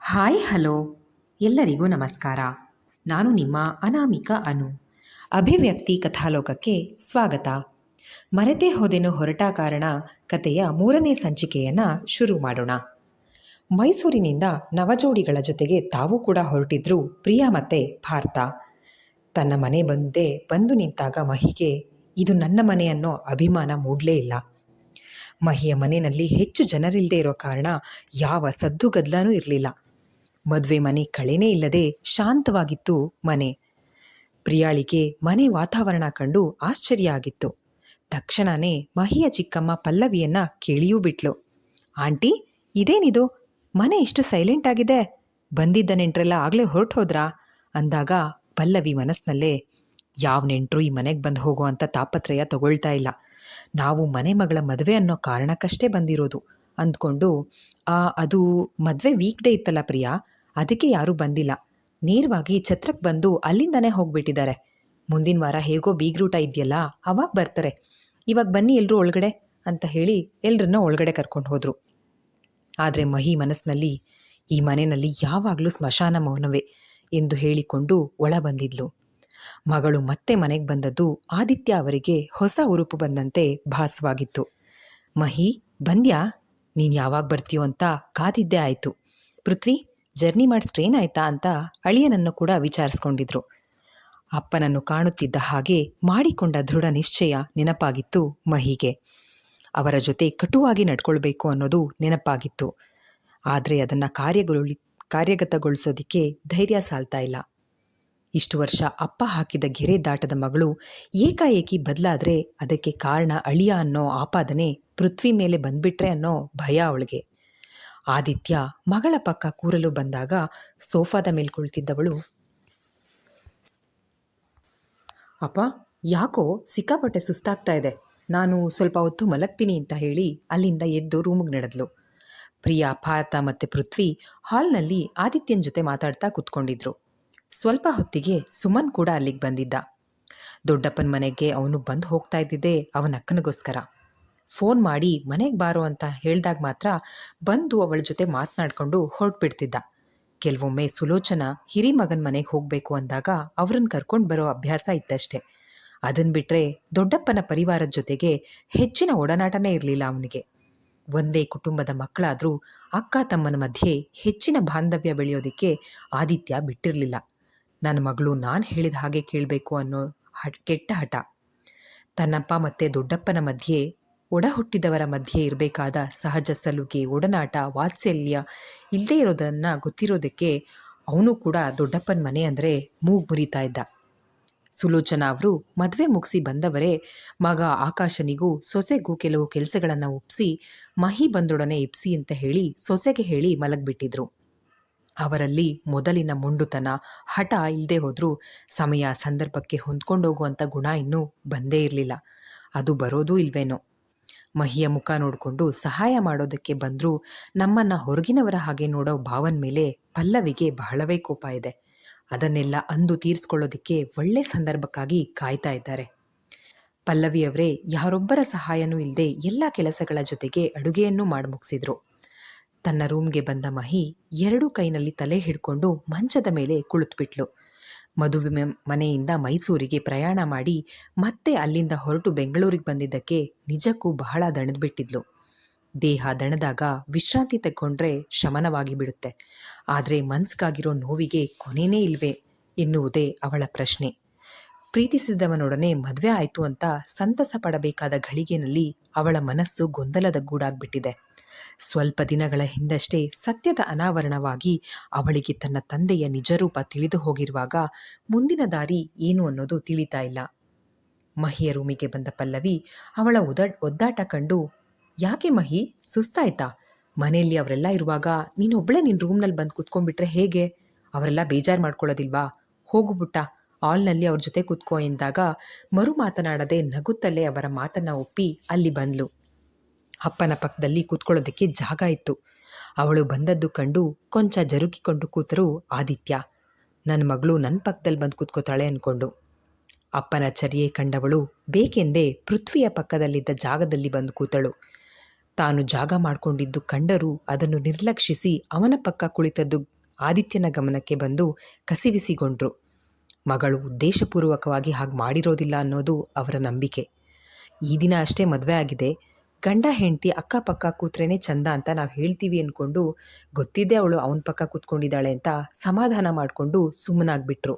Hi, hello. ಎಲ್ಲರಿಗೂ ನಮಸ್ಕಾರ. ನಾನು ನಿಮ್ಮ ಅನಾಮಿಕ ಅನು. ಅಭಿವ್ಯಕ್ತಿ ಕಥಾಲೋಕಕ್ಕೆ ಸ್ವಾಗತ. ಮರೆತೇ ಹೋದೆನು ಹೊರಟ ಕಾರಣ ಕಥೆಯ ಮೂರನೇ ಸಂಚಿಕೆಯನ್ನು ಶುರು ಮಾಡೋಣ. ಮೈಸೂರಿನಿಂದ ನವಜೋಡಿಗಳ ಜೊತೆಗೆ ತಾವು ಕೂಡ ಹೊರಟಿದ್ರು ಪ್ರಿಯಾ ಮತ್ತೆ ಭಾರತ. ತನ್ನ ಮನೆ ಬಂದೆ ಬಂದು ನಿಂತಾಗ ಮಹಿಗೆ, ಇದು ನನ್ನ ಮನೆ ಅನ್ನೋ ಅಭಿಮಾನ ಮೂಡಲೇ ಇಲ್ಲ. ಮಹಿಯ ಮನೆಯಲ್ಲಿ ಹೆಚ್ಚು ಜನರಿಲ್ಲದೆ ಇರೋ ಕಾರಣ ಯಾವ ಸದ್ದು ಗದ್ದಲನೂ ಇರಲಿಲ್ಲ. ಮದುವೆ ಮನೆ ಕಳೆನೇ ಇಲ್ಲದೆ ಶಾಂತವಾಗಿತ್ತು ಮನೆ. ಪ್ರಿಯಾಳಿಗೆ ಮನೆ ವಾತಾವರಣ ಕಂಡು ಆಶ್ಚರ್ಯ ಆಗಿತ್ತು. ತಕ್ಷಣನೇ ಮಹಿಯ ಚಿಕ್ಕಮ್ಮ ಪಲ್ಲವಿಯನ್ನ ಕೇಳಿಯೂ ಬಿಟ್ಲು. ಆಂಟಿ, ಇದೇನಿದು? ಮನೆ ಇಷ್ಟು ಸೈಲೆಂಟ್ ಆಗಿದೆ. ಬಂದಿದ್ದ ನೆಂಟ್ರೆಲ್ಲ ಆಗಲೇ ಹೊರಟು ಹೋದ್ರಾ? ಅಂದಾಗ ಪಲ್ಲವಿ ಮನಸ್ಸಿನಲ್ಲೇ ಯಾವ ನೆಂಟರು ಈ ಮನೆಗೆ ಬಂದು ಹೋಗೋ ಅಂತ ತಾಪತ್ರಯ ತಗೊಳ್ತಾ ಇಲ್ಲ. ನಾವು ಮನೆ ಮಗಳ ಮದುವೆ ಅನ್ನೋ ಕಾರಣಕ್ಕಷ್ಟೇ ಬಂದಿರೋದು. ಅಂದ್ಕೊಂಡು ಅದು ಮದುವೆ ವೀಕ್ ಡೇ ಇತ್ತಲ್ಲ ಪ್ರಿಯಾ, ಅದಕ್ಕೆ ಯಾರೂ ಬಂದಿಲ್ಲ. ನೇರವಾಗಿ ಛತ್ರಕ್ಕೆ ಬಂದು ಅಲ್ಲಿಂದನೇ ಹೋಗ್ಬಿಟ್ಟಿದ್ದಾರೆ. ಮುಂದಿನ ವಾರ ಹೇಗೋ ಬೀಗ್ರೂಟ ಇದೆಯಲ್ಲ, ಅವಾಗ ಬರ್ತಾರೆ. ಇವಾಗ ಬನ್ನಿ ಎಲ್ಲರೂ ಒಳಗಡೆ, ಅಂತ ಹೇಳಿ ಎಲ್ಲರನ್ನ ಒಳಗಡೆ ಕರ್ಕೊಂಡು ಹೋದರು. ಆದರೆ ಮಹಿ ಮನಸ್ಸಿನಲ್ಲಿ ಈ ಮನೆಯಲ್ಲಿ ಯಾವಾಗಲೂ ಸ್ಮಶಾನ ಮೌನವೇ, ಎಂದು ಹೇಳಿಕೊಂಡು ಒಳ ಬಂದಿದ್ಲು. ಮಗಳು ಮತ್ತೆ ಮನೆಗೆ ಬಂದದ್ದು ಆದಿತ್ಯ ಅವರಿಗೆ ಹೊಸ ಉರುಪು ಬಂದಂತೆ ಭಾಸವಾಗಿತ್ತು. ಮಹಿ, ಬಂದ್ಯಾ? ನೀನು ಯಾವಾಗ ಬರ್ತೀಯೋ ಅಂತ ಕಾದಿದ್ದೇ ಆಯಿತು. ಪೃಥ್ವಿ, ಜರ್ನಿ ಮಾಡಿ ಆಯ್ತಾ ಅಂತ ಅಳಿಯನನ್ನು ಕೂಡ ವಿಚಾರಿಸ್ಕೊಂಡಿದ್ರು. ಅಪ್ಪನನ್ನು ಕಾಣುತ್ತಿದ್ದ ಹಾಗೆ ಮಾಡಿಕೊಂಡ ದೃಢ ನಿಶ್ಚಯ ನೆನಪಾಗಿತ್ತು ಮಹಿಗೆ. ಅವರ ಜೊತೆ ಕಟುವಾಗಿ ನಡ್ಕೊಳ್ಬೇಕು ಅನ್ನೋದು ನೆನಪಾಗಿತ್ತು. ಆದರೆ ಅದನ್ನು ಕಾರ್ಯಗೊಳ್ಳಿ, ಕಾರ್ಯಗತಗೊಳಿಸೋದಕ್ಕೆ ಧೈರ್ಯ ಸಾಲ್ತಾ ಇಲ್ಲ. ಇಷ್ಟು ವರ್ಷ ಅಪ್ಪ ಹಾಕಿದ ಗೆರೆ ದಾಟದ ಮಗಳು ಏಕಾಏಕಿ ಬದಲಾದ್ರೆ ಅದಕ್ಕೆ ಕಾರಣ ಅಳಿಯ ಅನ್ನೋ ಆಪಾದನೆ ಪೃಥ್ವಿ ಮೇಲೆ ಬಂದ್ಬಿಟ್ರೆ ಅನ್ನೋ ಭಯ ಅವಳಿಗೆ. ಆದಿತ್ಯ ಮಗಳ ಪಕ್ಕ ಕೂರಲು ಬಂದಾಗ ಸೋಫಾದ ಮೇಲೆ ಕುಳಿತಿದ್ದವಳು, ಅಪ್ಪ, ಯಾಕೋ ಸಿಕ್ಕಾಪಟ್ಟೆ ಸುಸ್ತಾಗ್ತಾ ಇದೆ. ನಾನು ಸ್ವಲ್ಪ ಹೊತ್ತು ಮಲಗ್ತೀನಿ ಅಂತ ಹೇಳಿ ಅಲ್ಲಿಂದ ಎದ್ದು ರೂಮಿಗೆ ನಡೆದ್ಲು. ಪ್ರಿಯಾ, ಭಾರತ ಮತ್ತು ಪೃಥ್ವಿ ಹಾಲ್ನಲ್ಲಿ ಆದಿತ್ಯನ ಜೊತೆ ಮಾತಾಡ್ತಾ ಕೂತ್ಕೊಂಡಿದ್ರು. ಸ್ವಲ್ಪ ಹೊತ್ತಿಗೆ ಸುಮನ್ ಕೂಡ ಅಲ್ಲಿಗೆ ಬಂದಿದ್ದ. ದೊಡ್ಡಪ್ಪನ ಮನೆಗೆ ಅವನು ಬಂದು ಹೋಗ್ತಾ ಇದ್ದಿದ್ದೆ ಅವನ ಅಕ್ಕನಿಗೋಸ್ಕರ. ಫೋನ್ ಮಾಡಿ, ಮನೆಗೆ ಬಾರೋ ಅಂತ ಹೇಳಿದಾಗ ಮಾತ್ರ ಬಂದು ಅವಳ ಜೊತೆ ಮಾತನಾಡಿಕೊಂಡು ಹೊರಟ್ಬಿಡ್ತಿದ್ದ. ಕೆಲವೊಮ್ಮೆ ಸುಲೋಚನ, ಹಿರಿ ಮಗನ ಮನೆಗೆ ಹೋಗಬೇಕು ಅಂದಾಗ ಅವ್ರನ್ನ ಕರ್ಕೊಂಡು ಬರೋ ಅಭ್ಯಾಸ ಇತ್ತಷ್ಟೆ. ಅದನ್ನು ಬಿಟ್ಟರೆ ದೊಡ್ಡಪ್ಪನ ಪರಿವಾರದ ಜೊತೆಗೆ ಹೆಚ್ಚಿನ ಒಡನಾಟನೇ ಇರಲಿಲ್ಲ ಅವನಿಗೆ. ಒಂದೇ ಕುಟುಂಬದ ಮಕ್ಕಳಾದರೂ ಅಕ್ಕ ತಮ್ಮನ ಮಧ್ಯೆ ಹೆಚ್ಚಿನ ಬಾಂಧವ್ಯ ಬೆಳೆಯೋದಕ್ಕೆ ಆದಿತ್ಯ ಬಿಟ್ಟಿರಲಿಲ್ಲ. ನನ್ನ ಮಗಳು ನಾನು ಹೇಳಿದ ಹಾಗೆ ಕೇಳಬೇಕು ಅನ್ನೋ ಕೆಟ್ಟ ಹಠ. ತನ್ನಪ್ಪ ಮತ್ತು ದೊಡ್ಡಪ್ಪನ ಮಧ್ಯೆ ಒಡ ಹುಟ್ಟಿದವರ ಮಧ್ಯೆ ಇರಬೇಕಾದ ಸಹಜ ಸಲುಗೆ, ಒಡನಾಟ, ವಾತ್ಸಲ್ಯ ಇಲ್ಲದೇ ಇರೋದನ್ನು ಗೊತ್ತಿರೋದಕ್ಕೆ ಅವನು ಕೂಡ ದೊಡ್ಡಪ್ಪನ ಮನೆ ಅಂದರೆ ಮೂಗು ಮುರಿತಾ ಇದ್ದ. ಸುಲೋಚನಾ ಅವರು ಮದುವೆ ಮುಗಿಸಿ ಬಂದವರೇ ಮಗ ಆಕಾಶನಿಗೂ ಸೊಸೆಗೂ ಕೆಲವು ಕೆಲಸಗಳನ್ನು ಒಪ್ಪಿಸಿ ಮಹಿ ಬಂದೊಡನೆ ಇಪ್ಸಿ ಅಂತ ಹೇಳಿ ಸೊಸೆಗೆ ಹೇಳಿ ಮಲಗ್ಬಿಟ್ಟಿದ್ರು. ಅವರಲ್ಲಿ ಮೊದಲಿನ ಮುಂಡುತನ ಹಠ ಇಲ್ಲದೆ ಹೋದರೂ ಸಮಯ ಸಂದರ್ಭಕ್ಕೆ ಹೊಂದ್ಕೊಂಡೋಗುವಂಥ ಗುಣ ಇನ್ನೂ ಬಂದೇ ಇರಲಿಲ್ಲ. ಅದು ಬರೋದೂ ಇಲ್ವೇನೋ? ಮಹಿಯ ಮುಖ ನೋಡಿಕೊಂಡು ಸಹಾಯ ಮಾಡೋದಕ್ಕೆ ಬಂದರೂ ನಮ್ಮನ್ನು ಹೊರಗಿನವರ ಹಾಗೆ ನೋಡೋ ಭಾವನ ಮೇಲೆ ಪಲ್ಲವಿಗೆ ಬಹಳವೇ ಕೋಪ ಇದೆ. ಅದನ್ನೆಲ್ಲ ಅಂದು ತೀರಿಸ್ಕೊಳ್ಳೋದಕ್ಕೆ ಒಳ್ಳೆ ಸಂದರ್ಭಕ್ಕಾಗಿ ಕಾಯ್ತಾ ಇದ್ದಾರೆ. ಪಲ್ಲವಿಯವರೇ ಯಾರೊಬ್ಬರ ಸಹಾಯನೂ ಇಲ್ಲದೆ ಎಲ್ಲ ಕೆಲಸಗಳ ಜೊತೆಗೆ ಅಡುಗೆಯನ್ನು ಮಾಡಿ ಮುಗಿಸಿದ್ರು ತನ್ನ ರೂಮ್ಗೆ ಬಂದ ಮಹಿ ಎರಡೂ ಕೈನಲ್ಲಿ ತಲೆ ಹಿಡ್ಕೊಂಡು ಮಂಚದ ಮೇಲೆ ಕುಳಿತುಬಿಟ್ಲು. ಮದುವೆ ಮನೆಯಿಂದ ಮೈಸೂರಿಗೆ ಪ್ರಯಾಣ ಮಾಡಿ ಮತ್ತೆ ಅಲ್ಲಿಂದ ಹೊರಟು ಬೆಂಗಳೂರಿಗೆ ಬಂದಿದ್ದಕ್ಕೆ ನಿಜಕ್ಕೂ ಬಹಳ ದಣದ್ಬಿಟ್ಟಿದ್ಲು. ದೇಹ ದಣದಾಗ ವಿಶ್ರಾಂತಿ ತಗೊಂಡ್ರೆ ಶಮನವಾಗಿ ಬಿಡುತ್ತೆ. ಆದರೆ ಮನ್ಸ್ಗಾಗಿರೋ ನೋವಿಗೆ ಕೊನೆನೇ ಇಲ್ವೇ ಎನ್ನುವುದೇ ಅವಳ ಪ್ರಶ್ನೆ. ಪ್ರೀತಿಸಿದವನೊಡನೆ ಮದುವೆ ಆಯಿತು ಅಂತ ಸಂತಸ ಪಡಬೇಕಾದ ಘಳಿಗೆನಲ್ಲಿ ಅವಳ ಮನಸ್ಸು ಗೊಂದಲದ ಗೂಡಾಗ್ಬಿಟ್ಟಿದೆ ಸ್ವಲ್ಪ ದಿನಗಳ ಹಿಂದಷ್ಟೇ ಸತ್ಯದ ಅನಾವರಣವಾಗಿ ಅವಳಿಗೆ ತನ್ನ ತಂದೆಯ ನಿಜರೂಪ ತಿಳಿದು ಹೋಗಿರುವಾಗ ಮುಂದಿನ ದಾರಿ ಏನು ಅನ್ನೋದು ತಿಳಿತಾ ಇಲ್ಲ. ಮಹಿಯ ರೂಮಿಗೆ ಬಂದ ಪಲ್ಲವಿ ಅವಳ ಉದ, ಒದ್ದಾಟ ಕಂಡು, ಯಾಕೆ ಮಹಿ, ಸುಸ್ತಾಯ್ತಾ? ಮನೆಯಲ್ಲಿ ಅವರೆಲ್ಲ ಇರುವಾಗ ನೀನೊಬ್ಬಳೇ ನಿನ್ನ ರೂಮ್ನಲ್ಲಿ ಬಂದು ಕೂತ್ಕೊಂಡ್ಬಿಟ್ರೆ ಹೇಗೆ? ಅವರೆಲ್ಲ ಬೇಜಾರು ಮಾಡ್ಕೊಳ್ಳೋದಿಲ್ವಾ? ಹೋಗು ಪುಟ್ಟ ಆಲ್ನಲ್ಲಿ ಅವ್ರ ಜೊತೆ ಕೂತ್ಕೋ ಎಂದಾಗ ಮರು ಮಾತನಾಡದೆ ನಗುತ್ತಲೇ ಅವರ ಮಾತನ್ನ ಒಪ್ಪಿ ಅಲ್ಲಿ ಬಂದ್ಲು. ಅಪ್ಪನ ಪಕ್ಕದಲ್ಲಿ ಕೂತ್ಕೊಳ್ಳೋದಕ್ಕೆ ಜಾಗ ಇತ್ತು. ಅವಳು ಬಂದದ್ದು ಕಂಡು ಕೊಂಚ ಜರುಗಿಕೊಂಡು ಕೂತರು ಆದಿತ್ಯ. ನನ್ನ ಮಗಳು ನನ್ನ ಪಕ್ಕದಲ್ಲಿ ಬಂದು ಕೂತ್ಕೋತಾಳೆ ಅಂದ್ಕೊಂಡು ಅಪ್ಪನ ಚರ್ಯೆ ಕಂಡವಳು ಬೇಕೆಂದೇ ಪೃಥ್ವಿಯ ಪಕ್ಕದಲ್ಲಿದ್ದ ಜಾಗದಲ್ಲಿ ಬಂದು ಕೂತಳು. ತಾನು ಜಾಗ ಮಾಡಿಕೊಂಡಿದ್ದು ಕಂಡರೂ ಅದನ್ನು ನಿರ್ಲಕ್ಷಿಸಿ ಅವನ ಪಕ್ಕ ಕುಳಿತದ್ದು ಆದಿತ್ಯನ ಗಮನಕ್ಕೆ ಬಂದು ಕಸಿವಿಸಿಗೊಂಡ್ರು ಮಗಳು ಉದ್ದೇಶಪೂರ್ವಕವಾಗಿ ಹಾಗೆ ಮಾಡಿರೋದಿಲ್ಲ ಅನ್ನೋದು ಅವರ ನಂಬಿಕೆ. ಈ ದಿನ ಅಷ್ಟೇ ಮದುವೆ ಆಗಿದೆ. ಗಂಡ, ಹೆಂಡತಿ, ಅಕ್ಕಪಕ್ಕ ಕೂತ್ರೇನೆ ಚಂದ ಅಂತ ನಾವು ಹೇಳ್ತೀವಿ ಅಂದ್ಕೊಂಡು ಗೊತ್ತಿದ್ದೆ ಅವಳು ಅವನ ಪಕ್ಕ ಕೂತ್ಕೊಂಡಿದ್ದಾಳೆ ಅಂತ ಸಮಾಧಾನ ಮಾಡಿಕೊಂಡು ಸುಮ್ಮನಾಗ್ಬಿಟ್ರು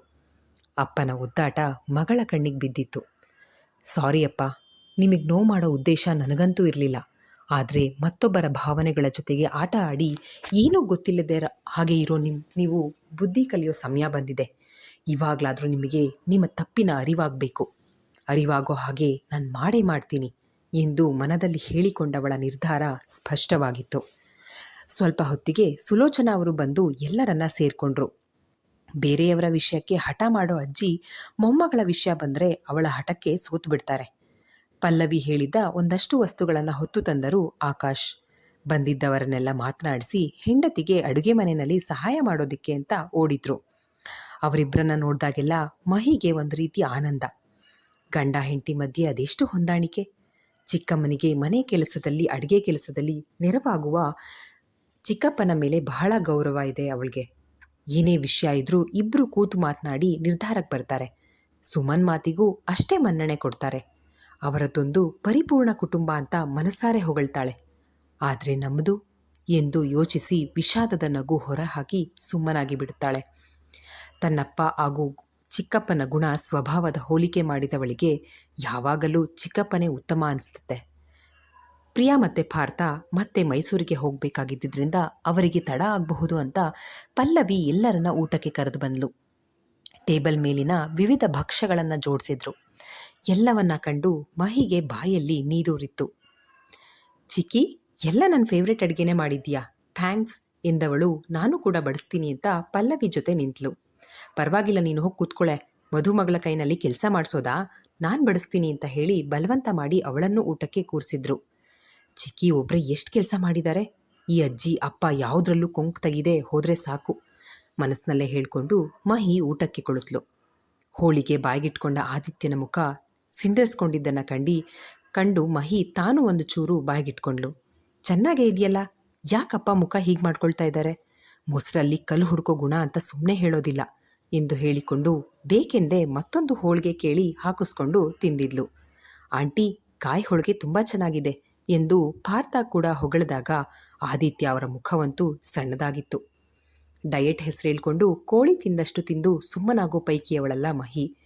ಅಪ್ಪನ ಒದ್ದಾಟ ಮಗಳ ಕಣ್ಣಿಗೆ ಬಿದ್ದಿತ್ತು. ಸಾರಿ ಅಪ್ಪ, ನಿಮಗೆ ನೋವು ಮಾಡೋ ಉದ್ದೇಶ ನನಗಂತೂ ಇರಲಿಲ್ಲ. ಆದರೆ ಮತ್ತೊಬ್ಬರ ಭಾವನೆಗಳ ಜೊತೆಗೆ ಆಟ ಆಡಿ ಏನೂ ಗೊತ್ತಿಲ್ಲದೆ ಹಾಗೆ ಇರೋ ನಿಮ್ಮ ನೀವು ಬುದ್ಧಿ ಕಲಿಯೋ ಸಮಯ ಬಂದಿದೆ. ಇವಾಗಲಾದರೂ ನಿಮಗೆ ನಿಮ್ಮ ತಪ್ಪಿನ ಅರಿವಾಗಬೇಕು. ಅರಿವಾಗೋ ಹಾಗೆ ನಾನು ಮಾಡೇ ಮಾಡ್ತೀನಿ ಎಂದು ಮನದಲ್ಲಿ ಹೇಳಿಕೊಂಡವಳ ನಿರ್ಧಾರ ಸ್ಪಷ್ಟವಾಗಿತ್ತು. ಸ್ವಲ್ಪ ಹೊತ್ತಿಗೆ ಸುಲೋಚನಾ ಅವರು ಬಂದು ಎಲ್ಲರನ್ನ ಸೇರಿಕೊಂಡ್ರು. ಬೇರೆಯವರ ವಿಷಯಕ್ಕೆ ಹಠ ಮಾಡೋ ಅಜ್ಜಿ ಮೊಮ್ಮಗಳ ವಿಷಯ ಬಂದರೆ ಅವಳ ಹಠಕ್ಕೆ ಸೋತು ಬಿಡ್ತಾರೆ. ಪಲ್ಲವಿ ಹೇಳಿದ್ದ ಒಂದಷ್ಟು ವಸ್ತುಗಳನ್ನು ಹೊತ್ತು ತಂದರು ಆಕಾಶ್. ಬಂದಿದ್ದವರನ್ನೆಲ್ಲ ಮಾತನಾಡಿಸಿ ಹೆಂಡತಿಗೆ ಅಡುಗೆ ಮನೆಯಲ್ಲಿ ಸಹಾಯ ಮಾಡೋದಿಕ್ಕೆ ಅಂತ ಓಡಿದ್ರು. ಅವರಿಬ್ಬರನ್ನ ನೋಡಿದಾಗೆಲ್ಲ ಮಹಿಗೆ ಒಂದು ರೀತಿ ಆನಂದ. ಗಂಡ ಹೆಂಡತಿ ಮಧ್ಯೆ ಅದೆಷ್ಟು ಹೊಂದಾಣಿಕೆ. ಚಿಕ್ಕಮ್ಮನಿಗೆ ಮನೆ ಕೆಲಸದಲ್ಲಿ, ಅಡುಗೆ ಕೆಲಸದಲ್ಲಿ ನೆರವಾಗುವ ಚಿಕ್ಕಪ್ಪನ ಮೇಲೆ ಬಹಳ ಗೌರವ ಇದೆ ಅವಳಿಗೆ. ಏನೇ ವಿಷಯ ಇದ್ರೂ ಇಬ್ರು ಕೂತು ಮಾತನಾಡಿ ನಿರ್ಧಾರಕ್ಕೆ ಬರ್ತಾರೆ. ಸುಮನ್ ಮಾತಿಗೂ ಅಷ್ಟೇ ಮನ್ನಣೆ ಕೊಡ್ತಾರೆ. ಅವರದೊಂದು ಪರಿಪೂರ್ಣ ಕುಟುಂಬ ಅಂತ ಮನಸಾರೆ ಹೊಗಳ್ತಾಳೆ. ಆದರೆ ನಮ್ಮದು ಎಂದು ಯೋಚಿಸಿ ವಿಷಾದದ ನಗು ಹೊರಹಾಕಿ ಸುಮ್ಮನಾಗಿ ಬಿಡುತ್ತಾಳೆ ತನ್ನಪ್ಪ ಹಾಗೂ ಚಿಕ್ಕಪ್ಪನ ಗುಣ ಸ್ವಭಾವದ ಹೋಲಿಕೆ ಮಾಡಿದವಳಿಗೆ ಯಾವಾಗಲೂ ಚಿಕ್ಕಪ್ಪನೇ ಉತ್ತಮ ಅನಿಸ್ತದೆ ಪ್ರಿಯಾ ಮತ್ತೆ ಪಾರ್ಥ ಮತ್ತೆ ಮೈಸೂರಿಗೆ ಹೋಗಬೇಕಾಗಿದ್ದರಿಂದ ಅವರಿಗೆ ತಡ ಆಗಬಹುದು ಅಂತ ಪಲ್ಲವಿ ಎಲ್ಲರನ್ನ ಊಟಕ್ಕೆ ಕರೆದು ಬಂದಳು ಟೇಬಲ್ ಮೇಲಿನ ವಿವಿಧ ಭಕ್ಷ್ಯಗಳನ್ನು ಜೋಡಿಸಿದ್ರು. ಎಲ್ಲವನ್ನ ಕಂಡು ಮಹಿಗೆ ಬಾಯಲ್ಲಿ ನೀರೂರಿತ್ತು. ಚಿಕ್ಕಿ, ಎಲ್ಲ ನನ್ನ ಫೇವ್ರೆಟ್ ಅಡುಗೆನೇ ಮಾಡಿದ್ಯಾ ಥ್ಯಾಂಕ್ಸ್ ಎಂದವಳು, ನಾನು ಕೂಡ ಬಡಿಸ್ತೀನಿ ಅಂತ ಪಲ್ಲವಿ ಜೊತೆ ನಿಂತಳು. ಪರವಾಗಿಲ್ಲ ನೀನು ಹೋಗಿ ಕೂತ್ಕೊಳೆ. ಮಧುಮಗಳ ಕೈನಲ್ಲಿ ಕೆಲಸ ಮಾಡಿಸೋದಾ? ನಾನು ಬಡಿಸ್ತೀನಿ ಅಂತ ಹೇಳಿ ಬಲವಂತ ಮಾಡಿ ಅವಳನ್ನು ಊಟಕ್ಕೆ ಕೂರಿಸಿದ್ರು. ಚಿಕ್ಕಿ ಒಬ್ಬರೇ ಎಷ್ಟು ಕೆಲಸ ಮಾಡಿದ್ದಾರೆ ಈ ಅಜ್ಜಿ, ಅಪ್ಪ ಯಾವುದ್ರಲ್ಲೂ ಕೊಂಕ್ ತೆಗಿದೆ ಹೋದ್ರೆ ಸಾಕು ಮನಸ್ಸಿನಲ್ಲೇ ಹೇಳ್ಕೊಂಡು ಮಹಿ ಊಟಕ್ಕೆ ಕುಳಿತ್ಲು. ಹೋಳಿಗೆ ಬಾಯ್ಗಿಟ್ಕೊಂಡ ಆದಿತ್ಯನ ಮುಖ ಸಿಂಡರ್ಸ್ಕೊಂಡಿದ್ದನ್ನು ಕಂಡು ಕಂಡು ಮಹಿ ತಾನು ಒಂದು ಚೂರು ಬಾಯ್ಗಿಟ್ಕೊಂಡ್ಲು ಚೆನ್ನಾಗೇ ಇದೆಯಲ್ಲ? ಯಾಕಪ್ಪ ಮುಖ ಹೀಗೆ ಮಾಡ್ಕೊಳ್ತಾ ಇದ್ದಾರೆ ಮೊಸರಲ್ಲಿ ಕಲ್ಲು ಹುಡುಕೋ ಗುಣ ಅಂತ ಸುಮ್ಮನೆ ಹೇಳೋದಿಲ್ಲ ಎಂದು ಹೇಳಿಕೊಂಡು ಬೇಕೆಂದೇ ಮತ್ತೊಂದು ಹೋಳಿಗೆ ಕೇಳಿ ಹಾಕಿಸ್ಕೊಂಡು ತಿಂದಿದ್ಲು. ಆಂಟಿ, ಕಾಯಿ ಹೋಳಿಗೆ ತುಂಬ ಚೆನ್ನಾಗಿದೆ ಎಂದು ಪಾರ್ಥ ಕೂಡ ಹೊಗಳಿದಾಗ ಆದಿತ್ಯ ಅವರ ಮುಖವಂತೂ ಸಣ್ಣದಾಗಿತ್ತು. ಡಯೆಟ್ ಹೆಸರು ಹೇಳ್ಕೊಂಡು ಕೋಳಿ ತಿಂದಷ್ಟು ತಿಂದು ಸುಮ್ಮನಾಗೋ ಪೈಕಿಯವಳಲ್ಲ ಮಹಿ.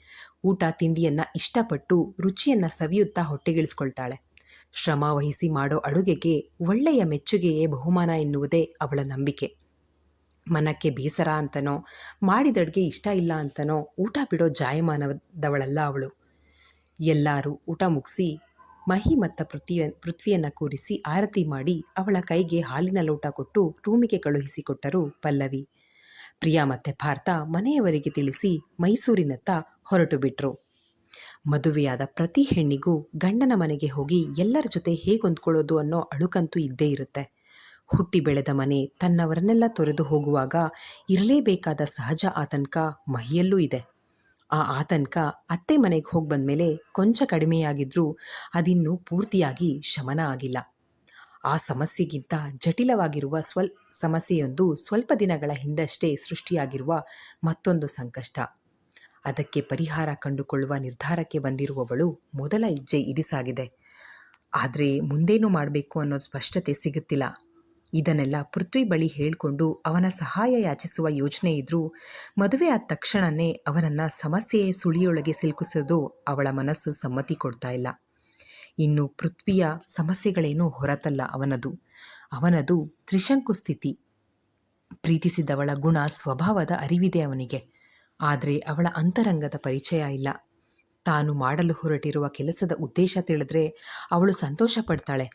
ಊಟ ತಿಂಡಿಯನ್ನ ಇಷ್ಟಪಟ್ಟು ರುಚಿಯನ್ನ ಸವಿಯುತ್ತಾ ಹೊಟ್ಟೆಗಿಳಿಸ್ಕೊಳ್ತಾಳೆ. ಶ್ರಮ ವಹಿಸಿ ಮಾಡೋ ಅಡುಗೆಗೆ ಒಳ್ಳೆಯ ಮೆಚ್ಚುಗೆಯೇ ಬಹುಮಾನ ಎನ್ನುವುದೇ ಅವಳ ನಂಬಿಕೆ. ಮನಕ್ಕೆ ಬೇಸರ ಅಂತನೋ, ಮಾಡಿದಡ್ಗೆ ಇಷ್ಟ ಇಲ್ಲ ಅಂತನೋ ಊಟ ಬಿಡೋ ಜಾಯಮಾನದವಳಲ್ಲ ಅವಳು. ಎಲ್ಲರೂ ಊಟ ಮುಗಿಸಿ, ಮಹಿ ಮತ್ತ ಪೃಥ್ವಿಯ ಪೃಥ್ವಿಯನ್ನು ಕೂರಿಸಿ ಆರತಿ ಮಾಡಿ ಅವಳ ಕೈಗೆ ಹಾಲಿನ ಲೋಟ ಕೊಟ್ಟು ರೂಮಿಗೆ ಕಳುಹಿಸಿಕೊಟ್ಟರು ಪಲ್ಲವಿ. ಪ್ರಿಯಾ ಮತ್ತೆ ಭಾರತ ಮನೆಯವರಿಗೆ ತಿಳಿಸಿ ಮೈಸೂರಿನತ್ತ ಹೊರಟು ಬಿಟ್ರು ಮದುವೆಯಾದ ಪ್ರತಿ ಹೆಣ್ಣಿಗೂ ಗಂಡನ ಮನೆಗೆ ಹೋಗಿ ಎಲ್ಲರ ಜೊತೆ ಹೇಗೆ ಹೊಂದ್ಕೊಳ್ಳೋದು ಅನ್ನೋ ಅಳುಕಂತೂ ಇದ್ದೇ ಇರುತ್ತೆ. ಹುಟ್ಟಿ ಬೆಳೆದ ಮನೆ ತನ್ನವರನ್ನೆಲ್ಲ ತೊರೆದು ಹೋಗುವಾಗ ಇರಲೇಬೇಕಾದ ಸಹಜ ಆತಂಕ ಮಹಿಯಲ್ಲೂ ಇದೆ. ಆ ಆತಂಕ ಅತ್ತೆ ಮನೆಗೆ ಹೋಗಿ ಬಂದಮೇಲೆ ಕೊಂಚ ಕಡಿಮೆಯಾಗಿದ್ರೂ ಅದಿನ್ನೂ ಪೂರ್ತಿಯಾಗಿ ಶಮನ ಆಗಿಲ್ಲ. ಆ ಸಮಸ್ಯೆಗಿಂತ ಜಟಿಲವಾಗಿರುವ ಸ್ವಲ್, ಸಮಸ್ಯೆಯೊಂದು ಸ್ವಲ್ಪ ದಿನಗಳ ಹಿಂದಷ್ಟೇ ಸೃಷ್ಟಿಯಾಗಿರುವ ಮತ್ತೊಂದು ಸಂಕಷ್ಟ. ಅದಕ್ಕೆ ಪರಿಹಾರ ಕಂಡುಕೊಳ್ಳುವ ನಿರ್ಧಾರಕ್ಕೆ ಬಂದಿರುವವಳು ಮೊದಲ ಹೆಜ್ಜೆ ಇರಿಸಾಗಿದೆ. ಆದರೆ ಮುಂದೇನು ಮಾಡಬೇಕು ಅನ್ನೋ ಸ್ಪಷ್ಟತೆ ಸಿಗುತ್ತಿಲ್ಲ. ಇದನ್ನೆಲ್ಲ ಪೃಥ್ವಿ ಬಳಿ ಹೇಳಿಕೊಂಡು ಅವನ ಸಹಾಯ ಯಾಚಿಸುವ ಯೋಜನೆ ಇದ್ರೂ ಮದುವೆ ಆದ ತಕ್ಷಣವೇ ಅವನನ್ನು ಸಮಸ್ಯೆಯ ಸುಳಿಯೊಳಗೆ ಸಿಲುಕಿಸೋದು ಅವಳ ಮನಸ್ಸು ಸಮ್ಮತಿ ಕೊಡ್ತಾ ಇಲ್ಲ. ಇನ್ನು ಪೃಥ್ವಿಯ ಸಮಸ್ಯೆಗಳೇನೂ ಹೊರತಲ್ಲ ಅವನದು. ಅವನದು ತ್ರಿಶಂಕು ಸ್ಥಿತಿ. ಪ್ರೀತಿಸಿದವಳ ಗುಣ ಸ್ವಭಾವದ ಅರಿವಿದೆ ಅವನಿಗೆ. ಆದರೆ ಅವಳ ಅಂತರಂಗದ ಪರಿಚಯ ಇಲ್ಲ. ತಾನು ಮಾಡಲು ಹೊರಟಿರುವ ಕೆಲಸದ ಉದ್ದೇಶ ತಿಳಿದ್ರೆ ಅವಳು ಸಂತೋಷ ಪಡ್ತಾಳೆ.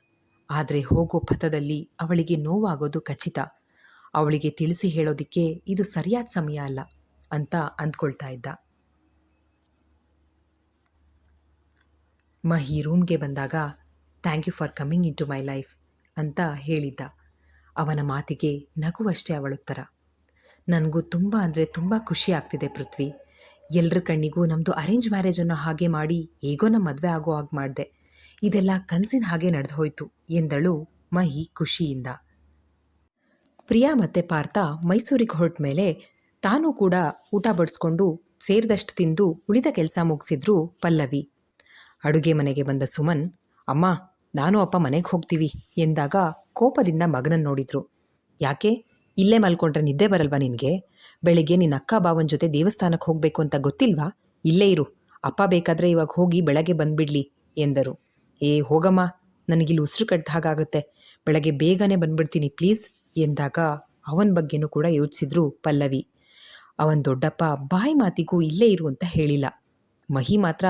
ಆದರೆ ಹೋಗೋ ಪಥದಲ್ಲಿ ಅವಳಿಗೆ ನೋವಾಗೋದು ಖಚಿತ. ಅವಳಿಗೆ ತಿಳಿಸಿ ಹೇಳೋದಿಕ್ಕೆ ಇದು ಸರಿಯಾದ ಸಮಯ ಅಲ್ಲ ಅಂತ ಅಂದ್ಕೊಳ್ತಾ ಇದ್ದ. ಮಹಿ ರೂಮ್ಗೆ ಬಂದಾಗ thank you for coming into my life ಅಂತ ಹೇಳಿದ್ದ. ಅವನ ಮಾತಿಗೆ ನಗುವಷ್ಟೇ ಅವಳುತ್ತರ ನನಗೂ ತುಂಬ ಅಂದರೆ ತುಂಬ ಖುಷಿ ಆಗ್ತಿದೆ ಪೃಥ್ವಿ. ಎಲ್ಲರ ಕಣ್ಣಿಗೂ ನಮ್ಮದು ಅರೇಂಜ್ ಮ್ಯಾರೇಜನ್ನು ಹಾಗೆ ಮಾಡಿ ಹೇಗೋ ನಮ್ಮ ಮದುವೆ ಆಗೋ ಹಾಗೆ ಮಾಡಿದೆ. ಇದೆಲ್ಲ ಕನಸಿನ ಹಾಗೆ ನಡೆದು ಹೋಯಿತು ಎಂದಳು ಮಹಿ ಖುಷಿಯಿಂದ. ಪ್ರಿಯಾ ಮತ್ತು ಪಾರ್ಥ ಮೈಸೂರಿಗೆ ಹೊರಟ ಮೇಲೆ ತಾನೂ ಕೂಡ ಊಟ ಬಡಿಸ್ಕೊಂಡು ಸೇರಿದಷ್ಟು ತಿಂದು ಉಳಿದ ಕೆಲಸ ಮುಗಿಸಿದ್ರು ಪಲ್ಲವಿ. ಅಡುಗೆ ಮನೆಗೆ ಬಂದ ಸುಮನ್, ಅಮ್ಮ, ನಾನು ಅಪ್ಪ ಮನೆಗೆ ಹೋಗ್ತೀವಿ ಎಂದಾಗ ಕೋಪದಿಂದ ಮಗನನ್ನು ನೋಡಿದ್ರು. ಯಾಕೆ? ಇಲ್ಲೇ ಮಲ್ಕೊಂಡ್ರೆ ನಿದ್ದೆ ಬರಲ್ವಾ ನಿನಗೆ? ಬೆಳಿಗ್ಗೆ ನಿನ್ನ ಅಕ್ಕ ಬಾವನ ಜೊತೆ ದೇವಸ್ಥಾನಕ್ಕೆ ಹೋಗಬೇಕು ಅಂತ ಗೊತ್ತಿಲ್ವಾ? ಇಲ್ಲೇ ಇರು. ಅಪ್ಪ ಬೇಕಾದರೆ ಇವಾಗ ಹೋಗಿ ಬೆಳಗ್ಗೆ ಬಂದ್ಬಿಡ್ಲಿ ಎಂದರು. ಏ, ಹೋಗಮ್ಮ. ನನಗಿಲ್ಲಿ ಉಸಿರು ಕಟ್ಟಿದ ಹಾಗಾಗುತ್ತೆ. ಬೆಳಗ್ಗೆ ಬೇಗನೆ ಬಂದ್ಬಿಡ್ತೀನಿ ಪ್ಲೀಸ್ ಎಂದಾಗ ಅವನ ಬಗ್ಗೆನೂ ಕೂಡ ಯೋಚಿಸಿದ್ರು ಪಲ್ಲವಿ. ಅವನ ದೊಡ್ಡಪ್ಪ, ಬಾಯಿ ಮಾತಿಗೂ ಇಲ್ಲೇ ಇರು ಅಂತ ಹೇಳಿಲ್ಲ. ಮಹಿ ಮಾತ್ರ,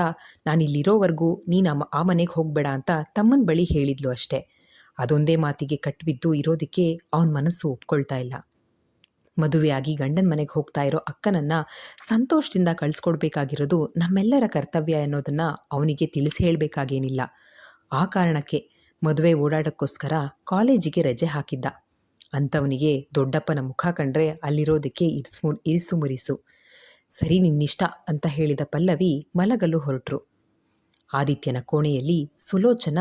ನಾನಿಲ್ಲಿರೋವರೆಗೂ ನೀನು ಆ ಮನೆಗೆ ಹೋಗಬೇಡ ಅಂತ ತಮ್ಮನ ಬಳಿ ಹೇಳಿದ್ಲು ಅಷ್ಟೇ. ಅದೊಂದೇ ಮಾತಿಗೆ ಕಟ್ಬಿದ್ದು ಇರೋದಕ್ಕೆ ಅವನ ಮನಸ್ಸು ಒಪ್ಕೊಳ್ತಾ ಇಲ್ಲ. ಮದುವೆಯಾಗಿ ಗಂಡನ ಮನೆಗೆ ಹೋಗ್ತಾ ಇರೋ ಅಕ್ಕನನ್ನ ಸಂತೋಷದಿಂದ ಕಳಿಸ್ಕೊಡ್ಬೇಕಾಗಿರೋದು ನಮ್ಮೆಲ್ಲರ ಕರ್ತವ್ಯ ಅನ್ನೋದನ್ನ ಅವನಿಗೆ ತಿಳಿಸಿ ಹೇಳಬೇಕಾಗೇನಿಲ್ಲ. ಆ ಕಾರಣಕ್ಕೆ ಮದುವೆ ಓಡಾಡೋಕ್ಕೋಸ್ಕರ ಕಾಲೇಜಿಗೆ ರಜೆ ಹಾಕಿದ್ದ. ಅಂಥವನಿಗೆ ದೊಡ್ಡಪ್ಪನ ಮುಖ ಕಂಡ್ರೆ ಅಲ್ಲಿರೋದಕ್ಕೆ ಇರಿಸು ಇರಿಸು ಮುರಿಸು ಸರಿ ನಿನ್ನಿಷ್ಟ ಅಂತ ಹೇಳಿದ ಪಲ್ಲವಿ ಮಲಗಲು ಹೊರಟರು. ಆದಿತ್ಯನ ಕೋಣೆಯಲ್ಲಿ ಸುಲೋಚನ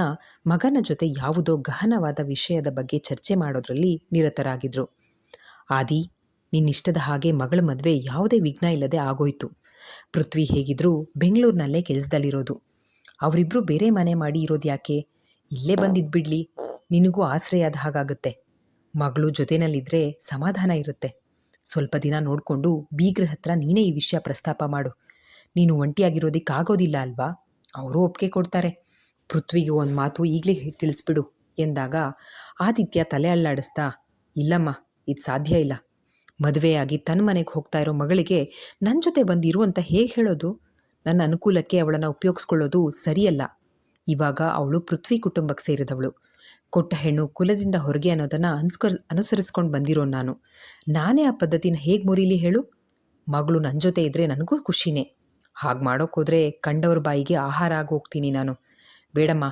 ಮಗನ ಜೊತೆ ಯಾವುದೋ ಗಹನವಾದ ವಿಷಯದ ಬಗ್ಗೆ ಚರ್ಚೆ ಮಾಡೋದ್ರಲ್ಲಿ ನಿರತರಾಗಿದ್ರು. ಆದಿ, ನಿನ್ನಿಷ್ಟದ ಹಾಗೆ ಮಗಳ ಮದುವೆ ಯಾವುದೇ ವಿಘ್ನ ಇಲ್ಲದೆ ಆಗೋಯ್ತು. ಪೃಥ್ವಿ ಹೇಗಿದ್ರೂ ಬೆಂಗಳೂರಿನಲ್ಲೇ ಕೆಲಸದಲ್ಲಿರೋದು. ಅವರಿಬ್ಬರು ಬೇರೆ ಮನೆ ಮಾಡಿ ಇರೋದು ಯಾಕೆ? ಇಲ್ಲೇ ಬಂದಿದ್ಬಿಡ್ಲಿ ನಿನಗೂ ಆಶ್ರಯ ಆದ ಹಾಗಾಗುತ್ತೆ. ಮಗಳು ಜೊತೆನಲ್ಲಿದ್ದರೆ ಸಮಾಧಾನ ಇರುತ್ತೆ. ಸ್ವಲ್ಪ ದಿನ ನೋಡಿಕೊಂಡು ಬೀಗ್ರ ಹತ್ರ ನೀನೇ ಈ ವಿಷಯ ಪ್ರಸ್ತಾಪ ಮಾಡು. ನೀನು ಒಂಟಿಯಾಗಿರೋದಕ್ಕಾಗೋದಿಲ್ಲ ಅಲ್ವಾ? ಅವರು ಒಪ್ಪಿಗೆ ಕೊಡ್ತಾರೆ. ಪೃಥ್ವಿಗೆ ಒಂದು ಮಾತು ಈಗಲೇ ತಿಳಿಸ್ಬಿಡು ಎಂದಾಗ ಆದಿತ್ಯ ತಲೆ ಅಳ್ಳಾಡಿಸ್ತಾ ಇಲ್ಲಮ್ಮ, ಇದು ಸಾಧ್ಯ ಇಲ್ಲ. ಮದುವೆಯಾಗಿ ತನ್ನ ಮನೆಗೆ ಹೋಗ್ತಾ ಇರೋ ಮಗಳಿಗೆ ನನ್ನ ಜೊತೆ ಬಂದಿರು ಅಂತ ಹೇಗೆ ಹೇಳೋದು? ನನ್ನ ಅನುಕೂಲಕ್ಕೆ ಅವಳನ್ನು ಉಪಯೋಗಿಸ್ಕೊಳ್ಳೋದು ಸರಿಯಲ್ಲ. ಇವಾಗ ಅವಳು ಪೃಥ್ವಿ ಕುಟುಂಬಕ್ಕೆ ಸೇರಿದವಳು. ಕೊಟ್ಟ ಹೆಣ್ಣು ಕುಲದಿಂದ ಹೊರಗೆ ಅನ್ನೋದನ್ನು ಅನ್ಸ್ಕರ್, ಅನುಸರಿಸ್ಕೊಂಡು ಬಂದಿರೋ ನಾನು. ನಾನೇ ಆ ಪದ್ಧತಿನ ಹೇಗೆ ಮುರೀಲಿ ಹೇಳು? ಮಗಳು ನನ್ನ ಜೊತೆ ಇದ್ದರೆ ನನಗೂ ಖುಷಿನೇ. ಹಾಗೆ ಮಾಡೋಕ್ಕೋದ್ರೆ ಕಂಡವ್ರ ಬಾಯಿಗೆ ಆಹಾರ ಆಗಿ ಹೋಗ್ತೀನಿ ನಾನು. ಬೇಡಮ್ಮ,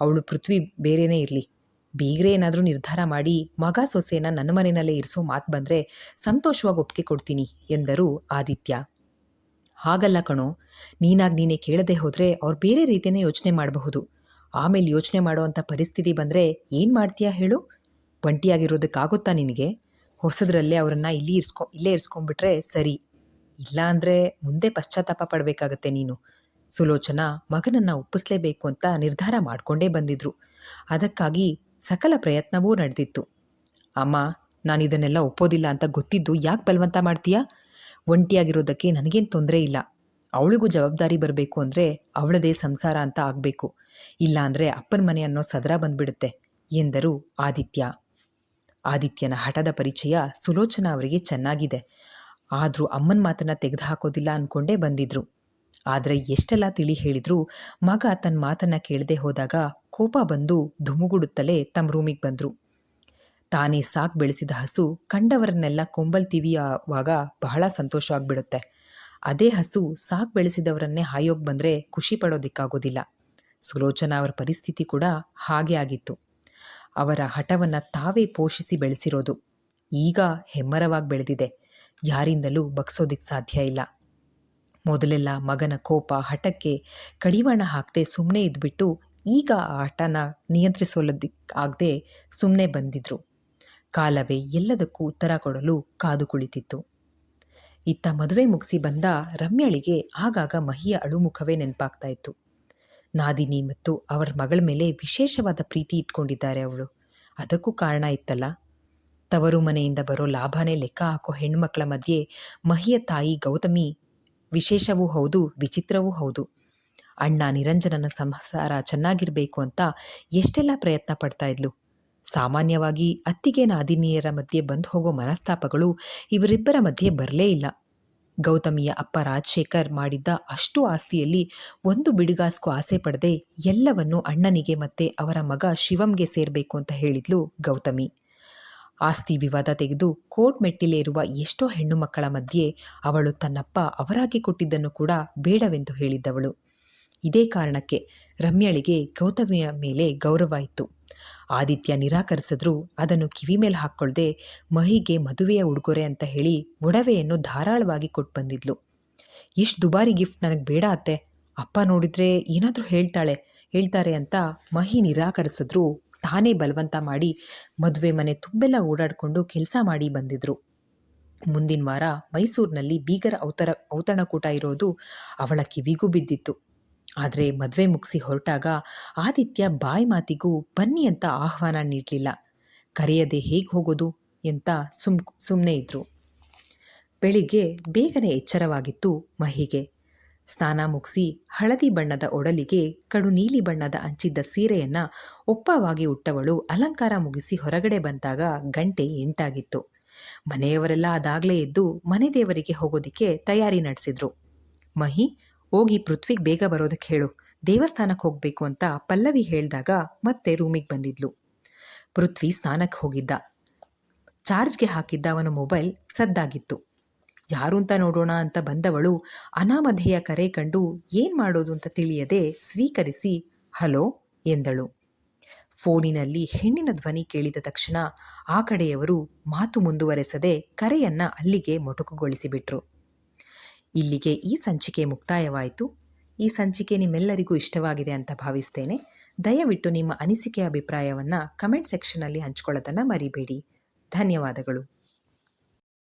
ಅವಳು ಪೃಥ್ವಿ ಬೇರೆನೇ ಇರಲಿ. ಬೀಗ್ರೆ ಏನಾದರೂ ನಿರ್ಧಾರ ಮಾಡಿ ಮಗ ಸೊಸೆನ ನನ್ನ ಮನೆಯಲ್ಲೇ ಇರಿಸೋ ಮಾತು ಬಂದರೆ ಸಂತೋಷವಾಗಿ ಒಪ್ಪಿಗೆ ಕೊಡ್ತೀನಿ ಎಂದರು ಆದಿತ್ಯ. ಹಾಗಲ್ಲ ಕಣೋ, ನೀನಾಗಿ ನೀನೇ ಕೇಳದೆ ಹೋದರೆ ಅವ್ರು ಬೇರೆ ರೀತಿಯೇ ಯೋಚನೆ ಮಾಡಬಹುದು. ಆಮೇಲೆ ಯೋಚನೆ ಮಾಡೋವಂಥ ಪರಿಸ್ಥಿತಿ ಬಂದರೆ ಏನು ಮಾಡ್ತೀಯಾ ಹೇಳು? ಒಂಟಿಯಾಗಿರೋದಕ್ಕಾಗುತ್ತಾ ನಿನಗೆ? ಹೊಸದ್ರಲ್ಲೇ ಅವರನ್ನು ಇಲ್ಲಿ ಇರಿಸ್ಕೊ, ಇಲ್ಲೇ ಇರಿಸ್ಕೊಂಡ್ಬಿಟ್ರೆ ಸರಿ. ಇಲ್ಲ ಅಂದರೆ ಮುಂದೆ ಪಶ್ಚಾತ್ತಾಪ ಪಡಬೇಕಾಗತ್ತೆ ನೀನು. ಸುಲೋಚನಾ ಮಗನನ್ನು ಒಪ್ಪಿಸ್ಲೇಬೇಕು ಅಂತ ನಿರ್ಧಾರ ಮಾಡಿಕೊಂಡೇ ಬಂದಿದ್ರು. ಅದಕ್ಕಾಗಿ ಸಕಲ ಪ್ರಯತ್ನವೂ ನಡೆದಿತ್ತು. ಅಮ್ಮ ನಾನು ಇದನ್ನೆಲ್ಲ ಒಪ್ಪೋದಿಲ್ಲ ಅಂತ ಗೊತ್ತಿದ್ದು ಯಾಕೆ ಬಲವಂತ ಮಾಡ್ತೀಯಾ? ಒಂಟಿಯಾಗಿರೋದಕ್ಕೆ ನನಗೇನು ತೊಂದರೆ ಇಲ್ಲ. ಅವಳಿಗೂ ಜವಾಬ್ದಾರಿ ಬರಬೇಕು ಅಂದರೆ ಅವಳದೇ ಸಂಸಾರ ಅಂತ ಆಗಬೇಕು. ಇಲ್ಲ ಅಂದರೆ ಅಪ್ಪನ ಮನೆ ಅನ್ನೋ ಸದರ ಬಂದ್ಬಿಡುತ್ತೆ, ಎಂದರು ಆದಿತ್ಯ. ಆದಿತ್ಯನ ಹಠದ ಪರಿಚಯ ಸುಲೋಚನಾ ಅವರಿಗೆ ಚೆನ್ನಾಗಿದೆ. ಆದರೂ ಅಮ್ಮನ ಮಾತನ್ನ ತೆಗೆದುಹಾಕೋದಿಲ್ಲ ಅಂದ್ಕೊಂಡೇ ಬಂದಿದ್ರು. ಆದರೆ ಎಷ್ಟೆಲ್ಲ ತಿಳಿ ಹೇಳಿದ್ರು, ಮಗ ತನ್ನ ಮಾತನ್ನ ಕೇಳದೆ ಹೋದಾಗ ಕೋಪ ಬಂದು ಧುಮುಗುಡುತ್ತಲೇ ತಮ್ಮ ರೂಮಿಗೆ ಬಂದರು. ತಾನೇ ಸಾಕು ಬೆಳೆಸಿದ ಹಸು ಕಂಡವರನ್ನೆಲ್ಲ ಕೊಂಬಲ್ತೀವಿಯಾವಾಗ ಬಹಳ ಸಂತೋಷವಾಗಿಬಿಡುತ್ತೆ ಅದೇ ಹಸು ಸಾಕು ಬೆಳೆಸಿದವರನ್ನೇ ಹಾಯೋಗ್ ಬಂದರೆ ಖುಷಿ ಪಡೋದಿಕ್ಕಾಗೋದಿಲ್ಲ ಸುಲೋಚನಾ ಅವರ ಪರಿಸ್ಥಿತಿ ಕೂಡ ಹಾಗೆ ಆಗಿತ್ತು. ಅವರ ಹಠವನ್ನು ತಾವೇ ಪೋಷಿಸಿ ಬೆಳೆಸಿರೋದು. ಈಗ ಹೆಮ್ಮರವಾಗಿ ಬೆಳೆದಿದೆ. ಯಾರಿಂದಲೂ ಬಗ್ಸೋದಿಕ್ಕೆ ಸಾಧ್ಯ ಇಲ್ಲ. ಮೊದಲೆಲ್ಲ ಮಗನ ಕೋಪ, ಹಠಕ್ಕೆ ಕಡಿವಾಣ ಹಾಕದೆ ಸುಮ್ಮನೆ ಇದ್ಬಿಟ್ಟು ಈಗ ಆ ಹಠನ ನಿಯಂತ್ರಿಸೋಲ್ಲದಕ್ಕಾಗದೆ ಸುಮ್ಮನೆ ಬಂದಿದ್ರು. ಕಾಲವೇ ಎಲ್ಲದಕ್ಕೂ ಉತ್ತರ ಕೊಡಲು ಕಾದು ಕುಳಿತಿತ್ತು. ಇತ್ತ ಮದುವೆ ಮುಗಿಸಿ ಬಂದ ರಮ್ಯಳಿಗೆ ಆಗಾಗ ಮಹಿಯ ಅಳುಮುಖವೇ ನೆನಪಾಗ್ತಾ ಇತ್ತು. ನಾದಿನಿ ಮತ್ತು ಅವರ ಮಗಳ ಮೇಲೆ ವಿಶೇಷವಾದ ಪ್ರೀತಿ ಇಟ್ಕೊಂಡಿದ್ದಾರೆ ಅವಳು. ಅದಕ್ಕೂ ಕಾರಣ ಇತ್ತಲ್ಲ? ತವರು ಮನೆಯಿಂದ ಬರೋ ಲಾಭನೇ ಲೆಕ್ಕ ಹಾಕೋ ಹೆಣ್ಮಕ್ಳ ಮಧ್ಯೆ ಮಹಿಯ ತಾಯಿ ಗೌತಮಿ ವಿಶೇಷವೂ ಹೌದು, ವಿಚಿತ್ರವೂ ಹೌದು. ಅಣ್ಣ ನಿರಂಜನನ ಸಂಸಾರ ಚೆನ್ನಾಗಿರಬೇಕು ಅಂತ ಎಷ್ಟೆಲ್ಲ ಪ್ರಯತ್ನ ಪಡ್ತಾ ಇದ್ಲು. ಸಾಮಾನ್ಯವಾಗಿ ಅತ್ತಿಗೆ ನಾದಿನಿಯರ ಮಧ್ಯೆ ಬಂದು ಹೋಗೋ ಮನಸ್ತಾಪಗಳು ಇವರಿಬ್ಬರ ಮಧ್ಯೆ ಬರಲೇ ಇಲ್ಲ. ಗೌತಮಿಯ ಅಪ್ಪ ರಾಜಶೇಖರ್ ಮಾಡಿದ್ದ ಅಷ್ಟು ಆಸ್ತಿಯಲ್ಲಿ ಒಂದು ಬಿಡುಗಾಸ್ಗೂ ಆಸೆ ಪಡದೆ ಎಲ್ಲವನ್ನೂ ಅಣ್ಣನಿಗೆ ಮತ್ತೆ ಅವರ ಮಗ ಶಿವಂಗೆ ಸೇರಬೇಕು ಅಂತ ಹೇಳಿದ್ಲು ಗೌತಮಿ. ಆಸ್ತಿ ವಿವಾದ ತೆಗೆದು ಕೋರ್ಟ್ ಮೆಟ್ಟಿಲೇರುವ ಎಷ್ಟೋ ಹೆಣ್ಣು ಮಕ್ಕಳ ಮಧ್ಯೆ ಅವಳು ತನ್ನಪ್ಪ ಅವರಾಗಿ ಕೊಟ್ಟಿದ್ದನ್ನು ಕೂಡ ಬೇಡವೆಂದು ಹೇಳಿದ್ದವಳು. ಇದೇ ಕಾರಣಕ್ಕೆ ರಮ್ಯಳಿಗೆ ಗೌತಮಿಯ ಮೇಲೆ ಗೌರವ ಇತ್ತು. ಆದಿತ್ಯ ನಿರಾಕರಿಸಿದ್ರೂ ಅದನ್ನು ಕಿವಿ ಮೇಲೆ ಹಾಕ್ಕೊಳ್ಳದೆ ಮಹಿಗೆ ಮದುವೆಯ ಉಡುಗೊರೆ ಅಂತ ಹೇಳಿ ಒಡವೆಯನ್ನು ಧಾರಾಳವಾಗಿ ಕೊಟ್ಟು ಬಂದಿದ್ಲು. ಇಷ್ಟು ದುಬಾರಿ ಗಿಫ್ಟ್ ನನಗೆ ಬೇಡ ಅತ್ತೆ. ಅಪ್ಪ ನೋಡಿದ್ರೆ ಏನಾದರೂ ಹೇಳ್ತಾಳೆ, ಹೇಳ್ತಾರೆ ಅಂತ ಮಹಿ ನಿರಾಕರಿಸಿದ್ರೂ ತಾನೇ ಬಲವಂತ ಮಾಡಿ ಮದುವೆ ಮನೆ ತುಂಬೆಲ್ಲ ಓಡಾಡಿಕೊಂಡು ಕೆಲಸ ಮಾಡಿ ಬಂದಿದ್ರು. ಮುಂದಿನ ವಾರ ಮೈಸೂರಿನಲ್ಲಿ ಬೀಗರ ಔತರ ಔತಣಕೂಟ ಇರೋದು ಅವಳ ಕಿವಿಗೂ ಬಿದ್ದಿತ್ತು. ಆದರೆ ಮದುವೆ ಮುಗಿಸಿ ಹೊರಟಾಗ ಆದಿತ್ಯ ಬಾಯಿ ಮಾತಿಗೂ ಬನ್ನಿ ಅಂತ ಆಹ್ವಾನ ನೀಡಲಿಲ್ಲ. ಕರೆಯದೆ ಹೇಗೆ ಹೋಗೋದು ಅಂತ ಸುಮ್ ಸುಮ್ಮನೆ ಇದ್ರು. ಬೆಳಿಗ್ಗೆ ಬೇಗನೆ ಎಚ್ಚರವಾಗಿತ್ತು ಮಹಿಗೆ. ಸ್ನಾನ ಮುಗಿಸಿ ಹಳದಿ ಬಣ್ಣದ ಒಡಲಿಗೆ ಕಡು ನೀಲಿ ಬಣ್ಣದ ಅಂಚಿದ್ದ ಸೀರೆಯನ್ನ ಒಪ್ಪವಾಗಿ ಉಟ್ಟವಳು ಅಲಂಕಾರ ಮುಗಿಸಿ ಹೊರಗಡೆ ಬಂದಾಗ ಗಂಟೆ ಎಂಟಾಗಿತ್ತು. ಮನೆಯವರೆಲ್ಲ ಅದಾಗಲೇ ಎದ್ದು ಮನೆ ದೇವರಿಗೆ ಹೋಗೋದಿಕ್ಕೆ ತಯಾರಿ ನಡೆಸಿದ್ರು. ಮಹಿ, ಹೋಗಿ ಪೃಥ್ವಿಗೆ ಬೇಗ ಬರೋದಕ್ಕೆ ಹೇಳು. ದೇವಸ್ಥಾನಕ್ಕೆ ಹೋಗಬೇಕು ಅಂತ ಪಲ್ಲವಿ ಹೇಳಿದಾಗ ಮತ್ತೆ ರೂಮಿಗೆ ಬಂದಿದ್ಲು. ಪೃಥ್ವಿ ಸ್ನಾನಕ್ಕೆ ಹೋಗಿದ್ದ. ಚಾರ್ಜ್ಗೆ ಹಾಕಿದ್ದ ಅವನ ಮೊಬೈಲ್ ಸದ್ದಾಗಿತ್ತು. ಯಾರು ಅಂತ ನೋಡೋಣ ಅಂತ ಬಂದವಳು ಅನಾಮಧೇಯ ಕರೆ ಕಂಡು ಏನು ಮಾಡೋದು ಅಂತ ತಿಳಿಯದೆ ಸ್ವೀಕರಿಸಿ, ಹಲೋ, ಎಂದಳು. ಫೋನಿನಲ್ಲಿ ಹೆಣ್ಣಿನ ಧ್ವನಿ ಕೇಳಿದ ತಕ್ಷಣ ಆ ಕಡೆಯವರು ಮಾತು ಮುಂದುವರೆಸದೆ ಕರೆಯನ್ನ ಅಲ್ಲಿಗೆ ಮೊಟಕುಗೊಳಿಸಿಬಿಟ್ರು. ಇಲ್ಲಿಗೆ ಈ ಸಂಚಿಕೆ ಮುಕ್ತಾಯವಾಯಿತು. ಈ ಸಂಚಿಕೆ ನಿಮ್ಮೆಲ್ಲರಿಗೂ ಇಷ್ಟವಾಗಿದೆ ಅಂತ ಭಾವಿಸ್ತೇನೆ. ದಯವಿಟ್ಟು ನಿಮ್ಮ ಅನಿಸಿಕೆ ಅಭಿಪ್ರಾಯವನ್ನು ಕಮೆಂಟ್ ಸೆಕ್ಷನಲ್ಲಿ ಹಂಚ್ಕೊಳ್ಳೋದನ್ನು ಮರಿಬೇಡಿ. ಧನ್ಯವಾದಗಳು.